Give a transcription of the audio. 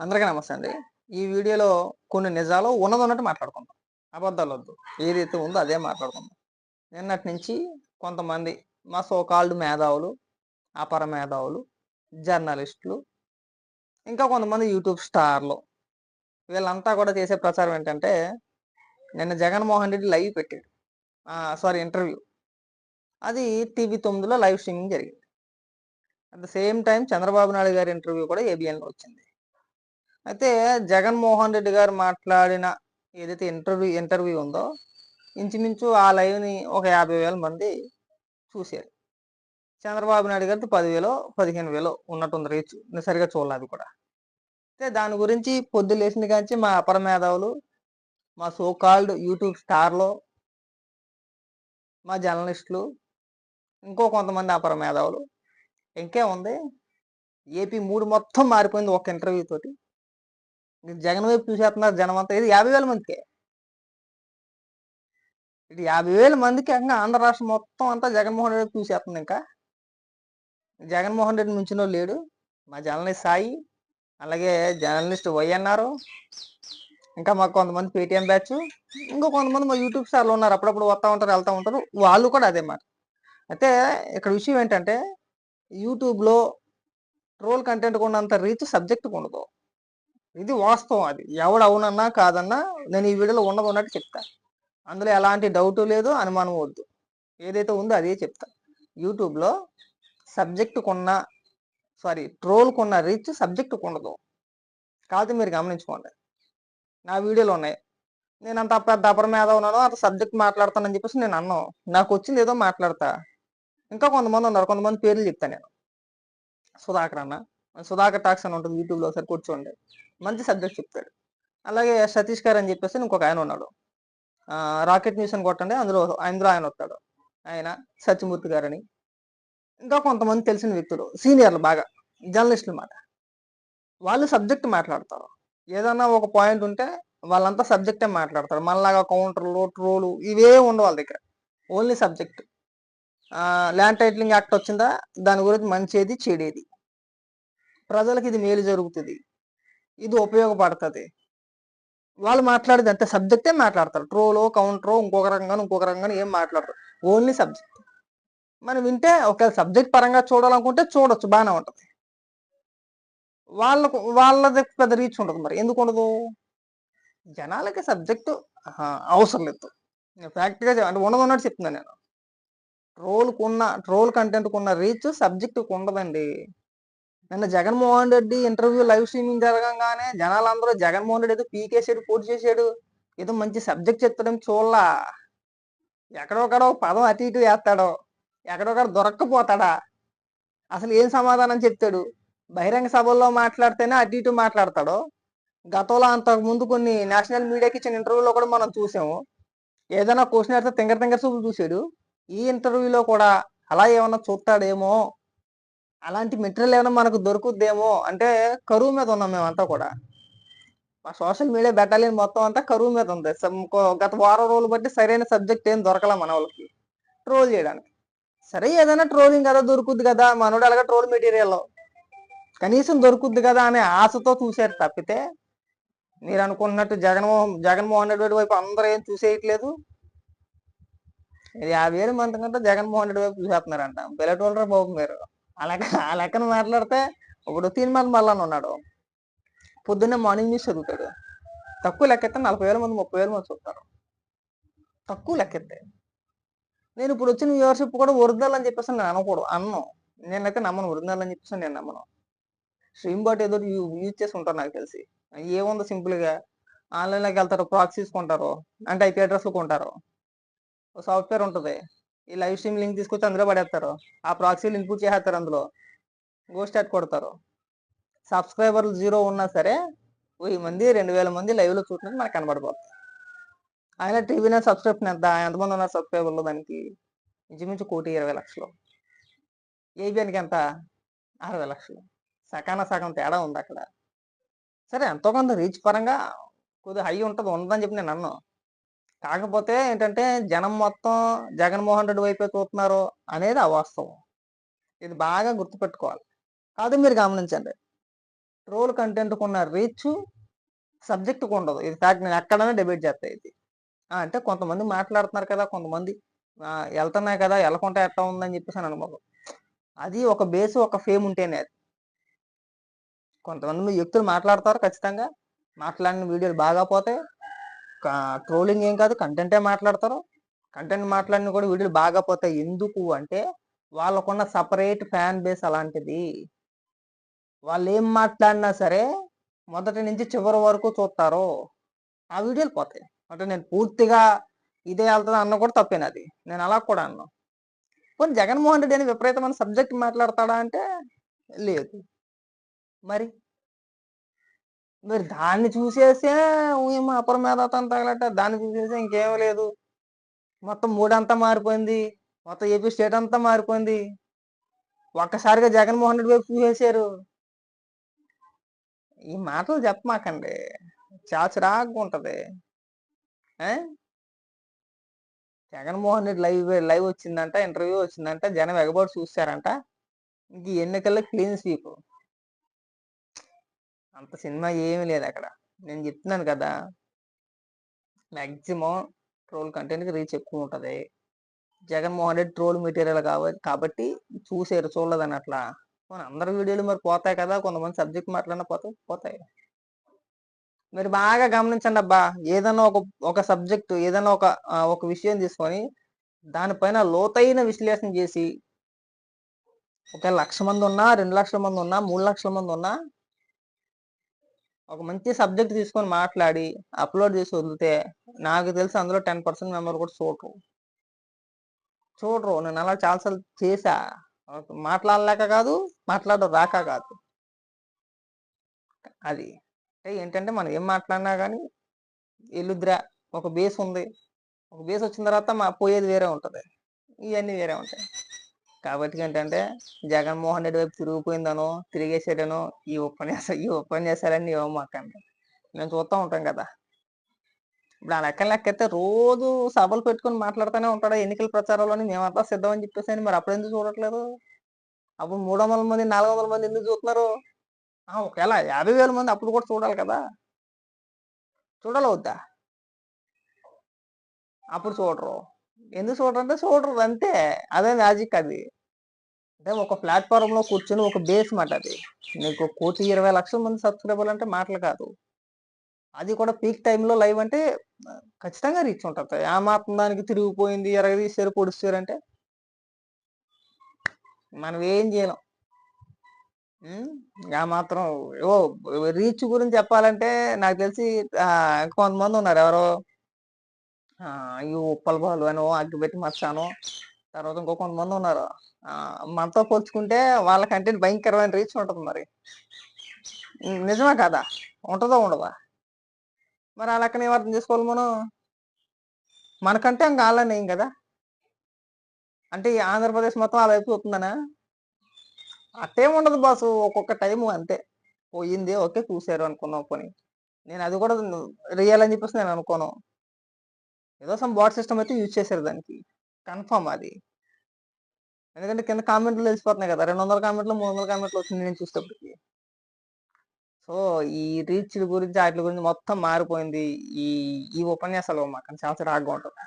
అందరికీ నమస్తే అండి. ఈ వీడియోలో కొన్ని నిజాలు ఉన్నది ఉన్నట్టు మాట్లాడుకుందాం. అబద్ధాలు వద్దు ఏదైతే ఉందో అదే మాట్లాడుకుందాం. నిన్నటి నుంచి కొంతమంది మా సోకాల్డ్ మేధావులు అపర మేధావులు జర్నలిస్టులు ఇంకా కొంతమంది యూట్యూబ్ స్టార్లు వీళ్ళంతా కూడా చేసే ప్రచారం ఏంటంటే నిన్న జగన్మోహన్ రెడ్డి లైవ్ పెట్టాడు. Sorry interview. అది టీవీ తొమ్మిదిలో లైవ్ స్ట్రీమింగ్ జరిగింది. At the same time Chandrababu Naidu గారి ఇంటర్వ్యూ కూడా ఏబిఎన్లో వచ్చింది. అయితే జగన్మోహన్ రెడ్డి గారు మాట్లాడిన ఏదైతే ఇంటర్వ్యూ ఇంటర్వ్యూ ఉందో ఇంచుమించు ఆ లైవ్ని ఒక యాభై వేల మంది చూశారు. చంద్రబాబు నాయుడు గారితో పదివేలో పదిహేను వేలో ఉన్నట్టుంది రీచ్. సరిగా చూడలేదు అది కూడా. అయితే దాని గురించి పొద్దు లేచిన కాంచి మా అపర మేధావులు మా సో కాల్డ్ యూట్యూబ్ స్టార్లో మా జర్నలిస్టులు ఇంకో కొంతమంది అపర మేధావులు ఇంకే ఉంది ఏపీ మూడు మొత్తం మారిపోయింది ఒక ఇంటర్వ్యూ తోటి. జగన్ వైపు చూసేస్తున్నారు జనం అంతా. ఇది యాభై వేల మందికే. ఇది యాభై వేల మందికి ఇంకా ఆంధ్ర రాష్ట్రం మొత్తం అంతా జగన్మోహన్ రెడ్డి చూసేస్తుంది ఇంకా. జగన్మోహన్ రెడ్డి నుంచినో లేడు. మా జర్నలిస్ట్ సాయి అలాగే జర్నలిస్ట్ వైఎన్ఆర్ ఇంకా మాకు కొంతమంది పేటిఎం బ్యాచ్ ఇంకా కొంతమంది మా యూట్యూబ్ స్టార్లు ఉన్నారు. అప్పుడప్పుడు వస్తూ ఉంటారు వెళ్తూ ఉంటారు. వాళ్ళు కూడా అదే మాట. అయితే ఇక్కడ విషయం ఏంటంటే యూట్యూబ్లో ట్రోల్ కంటెంట్ ఉన్నంత రీచ్ సబ్జెక్ట్ ఉండదు. ఇది వాస్తవం అది. ఎవడు అవునన్నా కాదన్నా నేను ఈ వీడియోలో ఉన్నది ఉన్నట్టు చెప్తా. అందులో ఎలాంటి డౌట్ లేదు అనుమానం వద్దు. ఏదైతే ఉందో అదే చెప్తా. యూట్యూబ్లో సబ్జెక్టు కొన్న సారీ ట్రోల్ కొన్న రీచ్ సబ్జెక్ట్ ఉండదు కాదు మీరు గమనించుకోండి. నా వీడియోలు ఉన్నాయి. నేను అంత పెద్ద అపర మీద ఉన్నాను అంత సబ్జెక్ట్ మాట్లాడతానని చెప్పేసి నేను అన్నాను నాకు వచ్చింది ఏదో మాట్లాడతా. ఇంకా కొంతమంది ఉన్నారు. కొంతమంది పేర్లు చెప్తాను నేను. సుధాకర్ అన్న. సుధాకర్ టాక్స్ అని ఉంటుంది యూట్యూబ్లో ఒకసారి కూర్చోండి. మంచి సబ్జెక్ట్ చెప్తాడు. అలాగే సతీష్ గారు అని చెప్పేసి ఇంకొక ఆయన ఉన్నాడు. రాకెట్ న్యూస్ అని కొట్టండి అందులో అందులో ఆయన వస్తాడు. ఆయన సత్యమూర్తి గారని. ఇంకా కొంతమంది తెలిసిన వ్యక్తులు సీనియర్లు బాగా జర్నలిస్టులు మాట. వాళ్ళు సబ్జెక్ట్ మాట్లాడతారు. ఏదన్నా ఒక పాయింట్ ఉంటే వాళ్ళంతా సబ్జెక్టే మాట్లాడతారు. మనలాగా కౌంటర్లు ట్రోలు ఇవే ఉండవు వాళ్ళ దగ్గర. Only subject. Land titling act వచ్చిందా? దాని గురించి మంచిది చెడేది. ప్రజలకు ఇది మేలు జరుగుతుంది. ఇది ఉపయోగపడుతుంది. వాళ్ళు మాట్లాడేది అంతే సబ్జెక్టే మాట్లాడతారు. ట్రోలో కౌంటరో ఇంకొక రకంగా ఇంకొక రకంగా ఏం మాట్లాడరు. Only subject. మనం వింటే ఒకవేళ సబ్జెక్ట్ పరంగా చూడాలనుకుంటే చూడొచ్చు బాగానే ఉంటుంది. వాళ్ళకు వాళ్ళది పెద్ద రీచ్ ఉండదు మరి. ఎందుకు ఉండదు? జనాలకి సబ్జెక్టు అవసరం లేదు. ఫ్యాక్ట్గా అంటే ఉండదు ఉన్నట్టు చెప్తున్నాను నేను. ట్రోల్కు ఉన్న ట్రోల్ కంటెంట్కున్న రీచ్ సబ్జెక్టుకు ఉండదండి. నిన్న Jaganmohan Reddy interview live streaming జరగంగానే జనాలందరూ జగన్మోహన్ రెడ్డి ఏదో పీకేసాడు పోటీ చేశాడు ఏదో మంచి సబ్జెక్ట్ చెప్తాడని చూడలా. ఎక్కడొక్కడో పదం అటు ఇటు వేస్తాడో ఎక్కడొక్కడ దొరక్కపోతాడా? అసలు ఏం సమాధానం చెప్తాడు? బహిరంగ సభల్లో మాట్లాడితేనే అటు ఇటు మాట్లాడతాడు. గతంలో అంతకు ముందు కొన్ని నేషనల్ మీడియాకి ఇచ్చిన ఇంటర్వ్యూలో కూడా మనం చూసాము. ఏదైనా క్వశ్చన్ అడితే తింగర తింగర చూపులు చూశాడు. ఈ ఇంటర్వ్యూలో కూడా అలా ఏమన్నా చూస్తాడేమో అలాంటి మెటీరియల్ ఏమైనా మనకు దొరుకుద్దేమో అంటే కరువు మీద ఉన్నాం మేమంతా కూడా. మా సోషల్ మీడియా బెటాలియన్ మొత్తం అంతా కరువు మీద ఉంది. గత వారం రోజులు బట్టి సరైన సబ్జెక్ట్ ఏం దొరకలే మన వాళ్ళకి. ట్రోల్ చేయడానికి. సరే ఏదైనా ట్రోలింగ్ కదా దొరుకుద్ది కదా మనోడు అలాగా ట్రోల్ మెటీరియల్? కనీసం దొరుకుద్ది కదా అనే ఆశతో చూశారు తప్పితే మీరు అనుకున్నట్టు జగన్మోహన్ జగన్మోహన్ రెడ్డి వైపు అందరూ ఏం చూసేయట్లేదు. ఇది యాభై వేల మంది కంటే జగన్మోహన్ రెడ్డి వైపు చూసేస్తున్నారంట. బెలటోలరా బాబు మీరు? ఆ లెక్క ఆ లెక్కన మాట్లాడితే ఇప్పుడు తీర్మాన్ మళ్ళా ఉన్నాడు. పొద్దున్నే మార్నింగ్ న్యూస్ చదువుతాడు. తక్కువ లెక్కెత్తే నలభై వేల మంది ముప్పై వేల మంది చూస్తారు తక్కువ లెక్కెత్తే. నేను ఇప్పుడు వచ్చిన వ్యూవర్షిప్ కూడా ఒరిజినల్ అని చెప్పేసి నేను అనకూడదు అన్ను. నేనైతే నమ్మను ఒరిజినల్ అని చెప్పేసి నేను నమ్మను. స్ట్రీమ్ బాట్ ఏదో యూజ్ చేసి ఉంటారు నాకు తెలిసి. ఏముందో సింపుల్గా? ఆన్లైన్లోకి వెళ్తారు ప్రాక్సీస్ కొంటారు అంటే ఐపీ అడ్రస్లు కొంటారు. సాఫ్ట్వేర్ ఉంటుంది. ఈ లైవ్ స్ట్రీమ్ లింక్ తీసుకొచ్చి అందులో పడేస్తారు ఆ ప్రాక్సీలు ఇన్పుట్ చేసేస్తారు అందులో. గోస్ట్ స్టార్ట్ కొడతారు. సబ్స్క్రైబర్లు జీరో ఉన్నా సరే వెయ్యి మంది రెండు వేల మంది లైవ్లో చూసినట్టు మనకు కనబడిపోతుంది ఆయన టీవీనే సబ్స్క్రిప్షన్ ఎంత ఎంతమంది ఉన్నారు సబ్స్క్రైబర్లు దానికి ఇంచుమించు కోటి ఇరవై లక్షలు. ఏబిఎన్కి ఎంత? అరవై లక్షలు. సకాన సగం తేడా ఉంది అక్కడ. సరే ఎంతో కొంత రీచ్ పరంగా కొద్దిగా హై ఉంటుంది ఉండదని చెప్పి నేను అన్నాను కాకపోతే ఏంటంటే జనం మొత్తం జగన్మోహన్ రెడ్డి వైపే చూస్తున్నారు అనేది అవాస్తవం ఇది బాగా గుర్తుపెట్టుకోవాలి. కాదు మీరు గమనించండి. ట్రోల్ కంటెంట్కి ఉన్న రీచ్ సబ్జెక్ట్కి ఉండదు ఇది ఫ్యాక్ట్ నేను ఎక్కడైనా డిబేట్ చేస్తా ఇది. అంటే కొంతమంది మాట్లాడుతున్నారు కదా కొంతమంది వెళ్తున్నాయి కదా వెళ్ళకుండా ఎట్లా ఉందని చెప్పేసి అని అనుకోదు అది ఒక బేస్ ఒక ఫేమ్ ఉంటేనే అది. కొంతమంది వ్యక్తులు మాట్లాడతారు ఖచ్చితంగా. మాట్లాడిన వీడియోలు బాగా పోతాయి. ట్రోలింగ్ ఏం కాదు కంటెంటే మాట్లాడతారు. కంటెంట్ మాట్లాడిన కూడా వీడియోలు బాగా పోతాయి. ఎందుకు అంటే వాళ్ళకున్న సపరేట్ ఫ్యాన్ బేస్ అలాంటిది. వాళ్ళు ఏం మాట్లాడినా సరే మొదటి నుంచి చివరి వరకు చూస్తారు ఆ వీడియోలు పోతాయి. అంటే నేను పూర్తిగా ఇదే వెళ్తుంది అన్న కూడా తప్పేనది నేను అలా కూడా అన్నాను పోనీ జగన్మోహన్ రెడ్డి అని విపరీతమైన సబ్జెక్ట్ మాట్లాడతాడా అంటే లేదు. మరి? మరి దాన్ని చూసేసే మీద అతను తగలట దాన్ని చూసేసే ఇంకేం లేదు. మొత్తం మూడంతా మారిపోయింది. మొత్తం ఏపీ స్టేట్ అంతా మారిపోయింది. ఒక్కసారిగా జగన్మోహన్ రెడ్డి వైపు చూసేశారు. ఈ మాటలు చెప్పమాకండి. చాలా చిరాగ్గా జగన్మోహన్ రెడ్డి లైవ్ లైవ్ వచ్చిందంట ఇంటర్వ్యూ వచ్చిందంట జనం ఎగబడి చూశారంట ఇంక ఎన్నికల్లో క్లీన్ స్వీప్. అంత సినిమా ఏమీ లేదు అక్కడ. నేను చెప్తున్నాను కదా మ్యాక్సిమం ట్రోల్ కంటెంట్కి రీచ్ ఎక్కువ ఉంటుంది. జగన్మోహన్ రెడ్డి ట్రోల్ మెటీరియల్ కావాలి కాబట్టి చూసారు చూడలేదని అట్లా మన అందరి వీడియోలు మరి పోతాయి కదా కొంతమంది సబ్జెక్ట్ మాట్లాడినా పోతాయి పోతాయి. మీరు బాగా గమనించండి అబ్బా ఏదైనా ఒక ఒక సబ్జెక్ట్ ఏదైనా ఒక ఒక విషయం తీసుకొని దానిపైన లోతైన విశ్లేషణ చేసి ఒక లక్ష మంది ఉన్నా రెండు లక్షల మంది ఉన్నా మూడు లక్షల మంది ఉన్నా ఒక మంచి సబ్జెక్ట్ తీసుకొని మాట్లాడి అప్లోడ్ చేసి వదిలితే నాకు తెలిసి అందులో టెన్ పర్సెంట్ మెంబర్ కూడా చూడరు. చూడరు. నేను అలా చాలాసార్లు చేశా. మాట్లాడలేక కాదు మాట్లాడడం రాక కాదు. అది. అంటే ఏంటంటే మనం ఏం మాట్లాడినా కానీ ఎల్లుద్రా ఒక బేస్ ఉంది. ఒక బేస్ వచ్చిన తర్వాత మా పోయేది వేరే ఉంటుంది. ఇవన్నీ వేరే ఉంటాయి. కాబట్టి ఏంటంటే జగన్మోహన్ రెడ్డి వైపు తిరిగిపోయిందనో తిరిగేసాడనో ఈ ఉపన్యాసం ఈ ఉపన్యాసాలన్నీ ఇవ్వమాకండి మేము చూస్తూ ఉంటాం కదా. ఇప్పుడు ఆ లెక్క లెక్క అయితే రోజు సభలు పెట్టుకొని మాట్లాడుతూనే ఉంటాడు. ఎన్నికల ప్రచారంలోని మేమంతా సిద్ధం అని చెప్పేసి అని మరి అప్పుడు ఎందుకు చూడట్లేదు? అప్పుడు మూడు వందల మంది నాలుగు వందల మంది ఎందుకు చూస్తున్నారు? ఒకవేళ యాభై వేల మంది అప్పుడు కూడా చూడాలి కదా. చూడాలి వద్దా? అప్పుడు చూడరు. ఎందుకు చూడరు అంటే చూడరు అంతే. అదే మ్యాజిక్ అది. అంటే ఒక ప్లాట్ఫామ్లో కూర్చొని ఒక బేస్ మాట అది. నీకు కోటి ఇరవై లక్షల మంది సబ్స్క్రైబర్లు అంటే మాటలు కాదు. అది కూడా పీక్ టైంలో లైవ్ అంటే ఖచ్చితంగా రీచ్ ఉంటుంది. ఆ మాత్రం దానికి తిరిగిపోయింది ఎరగదీశారు పొడుస్తారు అంటే మనం ఏం చేయలేం. ఆ మాత్రం ఓ రీచ్ గురించి చెప్పాలంటే నాకు తెలిసి కొంతమంది ఉన్నారు. ఎవరో ఈ ఉప్పల బాలు అనో అగ్గిపెట్టి మచ్చాను తర్వాత ఇంకో కొంతమంది ఉన్నారు. మనతో పోల్చుకుంటే వాళ్ళకంటే భయంకరమైన రీచ్ ఉంటుంది మరి. నిజమే కదా? ఉంటుందో ఉండదా? మరి ఆ లెక్కన ఏం అర్థం చేసుకోవాలి మనం? మనకంటే ఇంకా వాళ్ళని ఏం కదా? అంటే ఈ ఆంధ్రప్రదేశ్ మొత్తం అలా అయిపోతుందనా అట్టేం ఉండదు బాసు ఒక్కొక్క టైం అంతే. పోయింది ఓకే చూశారు అనుకున్నాం పోనీ. నేను అది కూడా రియల్ అని చెప్పేసి నేను అనుకోను. ఏదో సమ్ బాట్ సిస్టమ్ అయితే యూజ్ చేశారు దానికి. కన్ఫర్మ్ అది. ఎందుకంటే కింద కామెంట్లు తెలిసిపోతున్నాయి కదా. రెండు వందల కామెంట్లు మూడు వందల కామెంట్లు వచ్చింది నేను చూసేటప్పటికి. సో ఈ రీచ్ గురించి వాటి గురించి మొత్తం మారిపోయింది ఈ ఈ ఉపన్యాసాలు మాకు. చాలా చిరాగ్గా ఉంటుంది.